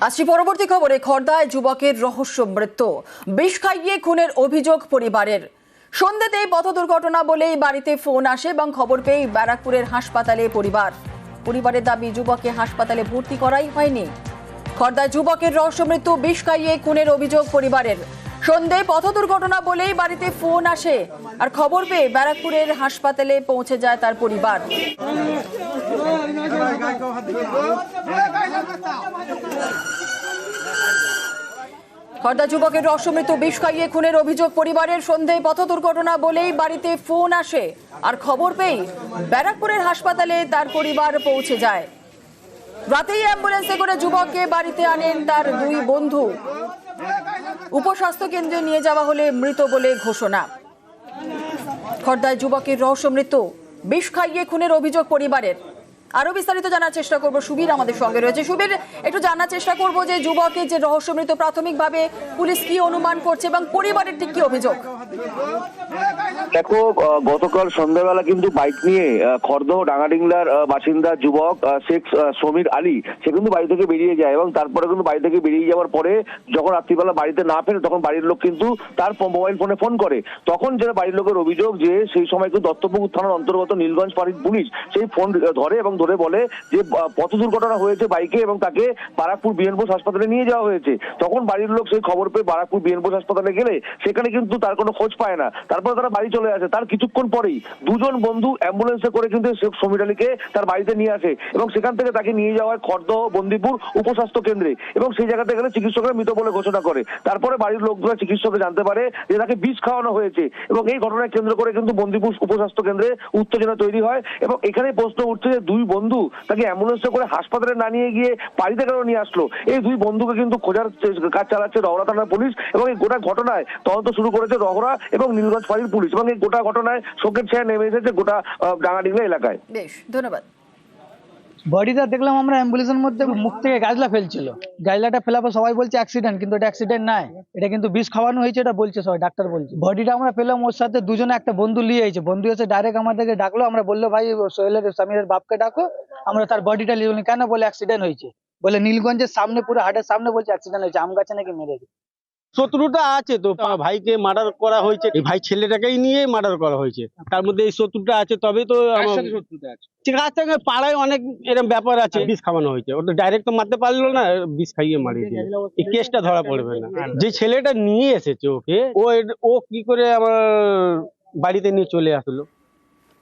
আসছি পরবর্তী খবরে, খর্দায় যুবকের রহস্য মৃত্যু। বিষ খাইয়ে খুনের অভিযোগ পরিবারের। সন্ধ্যেতেই পথ দুর্ঘটনা বলেই বাড়িতে ফোন আসে এবং খবর পেয়ে ব্যারাকপুরের হাসপাতালে পরিবার। পরিবারের দাবি, যুবককে হাসপাতালে ভর্তি করাই হয়নি। খর্দায় যুবকের রহস্য মৃত্যু, বিষ খাইয়ে খুনের অভিযোগ পরিবারের। সন্ধে পথ দুর্ঘটনা বলেই বাড়িতে ফোন আসে। আর খবর পেয়ে ব্যারাকপুরের হাসপাতালে পৌঁছে যায় তার পরিবার। খর্দা যুবকের রহস্যমৃত বিষ খাইয়ে খুনের অভিযোগ পরিবারের সন্ধে পথ দুর্ঘটনা বলেই বাড়িতে ফোন আসে। আর খবর পেয়ে ব্যারাকপুরের হাসপাতালে তার পরিবার পৌঁছে যায়। রাতেই অ্যাম্বুলেন্সে করে যুবককে বাড়িতে আনেন তার দুই বন্ধু। উপস্বাস্থ্য কেন্দ্রে নিয়ে যাওয়া হলে মৃত বলে ঘোষণা। খর্দায় যুবকের রহস্য মৃত্যু। বিষ খাইয়ে খুনের অভিযোগ পরিবারের। আরও বিস্তারিত জানার চেষ্টা করব সুবীর, আমাদের সঙ্গে রয়েছে। সুবীর, একটু জানার চেষ্টা করব যে যুবকের যে রহস্যমৃত প্রাথমিকভাবে পুলিশ কি অনুমান করছে এবং পরিবারের ঠিক কি অভিযোগ? দেখো গতকাল সন্ধ্যাবেলা কিন্তু বাইক নিয়ে আহ, খড়দহ ডাঙ্গাডিংলার বাসিন্দা যুবক শেখ সমীর আলী সে কিন্তু বাড়ি থেকে বেরিয়ে যায় এবং তারপরে কিন্তু বাড়ি থেকে বেরিয়ে যাওয়ার পরে যখন রাত্রিবেলা বাড়িতে না ফেরে তখন বাড়ির লোক কিন্তু তার মোবাইল ফোনে ফোন করে। তখন যেটা বাড়ির লোকের অভিযোগ যে সেই সময় কিন্তু দত্তপুকুর থানার অন্তর্গত নীলগঞ্জ ফাঁড়ির পুলিশ সেই ফোন ধরে এবং ধরে বলে যে পথ দুর্ঘটনা হয়েছে বাইকে এবং তাকে বারাকপুর বিএনবোস হাসপাতালে নিয়ে যাওয়া হয়েছে। তখন বাড়ির লোক সেই খবর পেয়ে বারাকপুর বিএনবোস হাসপাতালে গেলে সেখানে কিন্তু তার কোনো খোঁজ পায় না। তারপরে তারা বাড়ি চলে আসে। তার কিছুক্ষণ পরেই দুজন বন্ধু অ্যাম্বুলেন্সে করে কিন্তু সমীর আলীকে তার বাড়িতে নিয়ে আসে এবং সেখান থেকে তাকে নিয়ে যাওয়া হয় খড়দহ বন্দিপুর উপস্বাস্থ্য কেন্দ্রে এবং সেই জায়গাতে গেলে চিকিৎসকরা মৃত বলে ঘোষণা করে। তারপরে বাড়ির লোকগুলো চিকিৎসককে জানতে পারে যে তাকে বিষ খাওয়ানো হয়েছে এবং এই ঘটনায় কেন্দ্র করে কিন্তু বন্দিপুর উপস্বাস্থ্য কেন্দ্রে উত্তেজনা তৈরি হয় এবং এখানে প্রশ্ন উঠছে যে দুই বন্ধু তাকে অ্যাম্বুলেন্সে করে হাসপাতালে না নিয়ে গিয়ে বাড়িতে কেন নিয়ে আসলো? এই দুই বন্ধুকে কিন্তু খোঁজার কাজ চালাচ্ছে রহরা থানার পুলিশ এবং এই গোটা ঘটনায় তদন্ত শুরু করেছে রহরা এবং নীলগঞ্জ ফাঁড়ির পুলিশ এবং এই গোটা ঘটনায় শোকের ছায়া নেমে এসেছে গোটা ডাঙ্গাডিংলা এলাকায় বেশ ধন্যবাদ বডিটা দেখলাম আমরা অ্যাম্বুলেন্সের মধ্যে মুখ থেকে গাজলা ফেলছিল গাজলাটা ফেলার পর সবাই বলছে অ্যাক্সিডেন্ট কিন্তু এটা অ্যাক্সিডেন্ট নাই এটা কিন্তু বিষ খাওয়ানো হয়েছে এটা বলছে সবাই ডাক্তার বলছে বডিটা আমরা পেলাম ওর সাথে দুজনে একটা বন্ধু নিয়ে এসেছে বন্ধু এসে ডাইরেক্ট আমাদেরকে ডাকলো আমরা বলল ভাই সোহেলের স্বামীর বাপকে ডাকো আমরা তার বডিটা নিয়ে কেন বলে অ্যাক্সিডেন্ট হয়েছে বলে নীলগঞ্জের সামনে পুরো হাটের সামনে বলছে অ্যাক্সিডেন্ট হয়েছে আম গাছে নাকি মেরেছে শত্রুতা আছে তো আমার ভাইকে মার্ডার করা হয়েছে। এই ভাই ছেলেটাকেই নিয়ে মার্ডার করা হয়েছে। তার মধ্যে এই শত্রুতা আছে তবে তো পাড়ায় অনেক এরকম ব্যাপার আছে। বিষ খাওয়ানো হয়েছে। ওটা ডাইরেক্ট তো মারতে পারল না বিষ খাইয়ে মারিয়ে দিল। এই কেসটা ধরা পড়বে না। যে ছেলেটা নিয়ে এসেছে ওকে ও ও কি করে আমার বাড়িতে নিয়ে চলে আসলো?